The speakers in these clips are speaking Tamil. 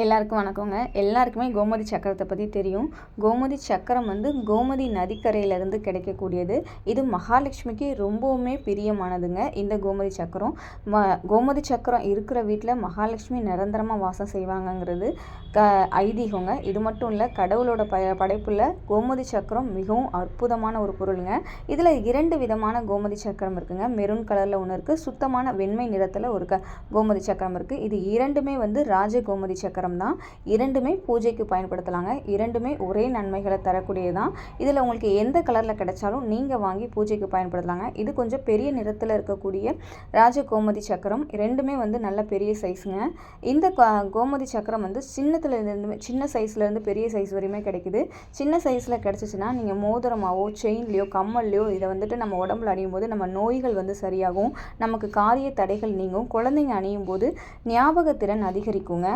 எல்லாருக்கும் வணக்கங்க. எல்லாருக்குமே கோமதி சக்கரத்தை பற்றி தெரியும். கோமதி சக்கரம் வந்து கோமதி நதிக்கரையிலேருந்து கிடைக்கக்கூடியது. இது மகாலட்சுமிக்கு ரொம்பவுமே பிரியமானதுங்க இந்த கோமதி சக்கரம். ம கோமதி சக்கரம் இருக்கிற வீட்டில் மகாலட்சுமி நிரந்தரமாக வாசம் செய்வாங்கங்கிறது க ஐதீகங்க. இது மட்டும் இல்லை கடவுளோட ப படைப்பில் கோமதி சக்கரம் மிகவும் அற்புதமான ஒரு பொருளுங்க. இதில் இரண்டு விதமான கோமதி சக்கரம் இருக்குங்க. மெரூன் கலரில் ஒன்று இருக்குது சுத்தமான வெண்மை நிறத்தில் ஒரு க கோமதி சக்கரம் இருக்குது இது இரண்டுமே வந்து ராஜ கோமதி சக்கரம் சக்கரம் தான் இரண்டுமே பூஜைக்கு பயன்படுத்தலாங்க. இரண்டுமே ஒரே நன்மைகளை தரக்கூடியது தான் இதில் உங்களுக்கு எந்த கலரில் கிடைச்சாலும் நீங்கள் வாங்கி பூஜைக்கு பயன்படுத்தலாங்க. இது கொஞ்சம் பெரிய நிறத்தில் இருக்கக்கூடிய ராஜ கோமதி சக்கரம். ரெண்டுமே வந்து நல்ல பெரிய சைஸுங்க இந்த கோமதி சக்கரம் வந்து சின்னத்துலேருந்து சின்ன சைஸ்லேருந்து பெரிய சைஸ் வரையுமே கிடைக்குது. சின்ன சைஸில் கிடச்சிச்சின்னா நீங்கள் மோதிரமாவோ செயின்லேயோ கம்மல்லையோ இதை வந்துட்டு நம்ம உடம்புல அணியும் போது நம்ம நோய்கள் வந்து சரியாகும். நமக்கு காரிய தடைகள் நீங்கும். குழந்தைங்க அணியும் போது ஞாபகத்திறன் அதிகரிக்குங்க.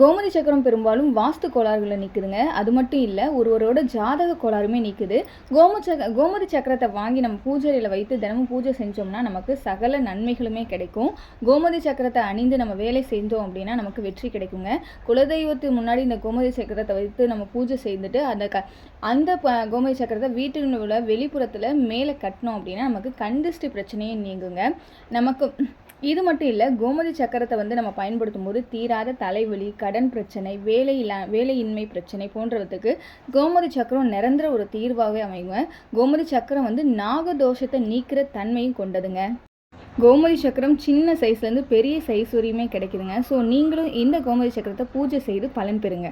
கோமதி சக்கரம் பெரும்பாலும் வாஸ்து கோளாறுகளை நிற்குதுங்க அது மட்டும் இல்லை ஒருவரோட ஜாதக கோளாறுமே நிற்குது கோம கோமதி சக்கரத்தை வாங்கி நம்ம பூஜையில் வைத்து தினமும் பூஜை செஞ்சோம்னா நமக்கு சகல நன்மைகளுமே கிடைக்கும். கோமதி சக்கரத்தை அணிந்து நம்ம வேலை செஞ்சோம் அப்படின்னா நமக்கு வெற்றி கிடைக்குங்க. குலதெய்வத்துக்கு முன்னாடி இந்த கோமதி சக்கரத்தை வைத்து நம்ம பூஜை செய்துட்டு அந்த க அந்த கோமதி சக்கரத்தை வீட்டில் உள்ள வெளிப்புறத்தில் மேலே கட்டினோம் அப்படின்னா நமக்கு கண்டிஸ்ட் பிரச்சனையும் நீங்குங்க. நமக்கு இது மட்டும் இல்லை கோமதி சக்கரத்தை வந்து நம்ம பயன்படுத்தும் போது தீராத தலைவலி கடன் பிரச்சனை வேலை இல்லா வேலையின்மை பிரச்சனை போன்றவற்றுக்கு கோமதி சக்கரம் நிரந்தர ஒரு தீர்வாகவே அமையுங்க. கோமதி சக்கரம் வந்து நாகதோஷத்தை நீக்கிற தன்மையும் கொண்டதுங்க. கோமதி சக்கரம் சின்ன சைஸ்லேருந்து பெரிய சைஸ் வரையுமே கிடைக்குதுங்க. ஸோ நீங்களும் இந்த கோமதி சக்கரத்தை பூஜை செய்து பலன் பெறுங்க.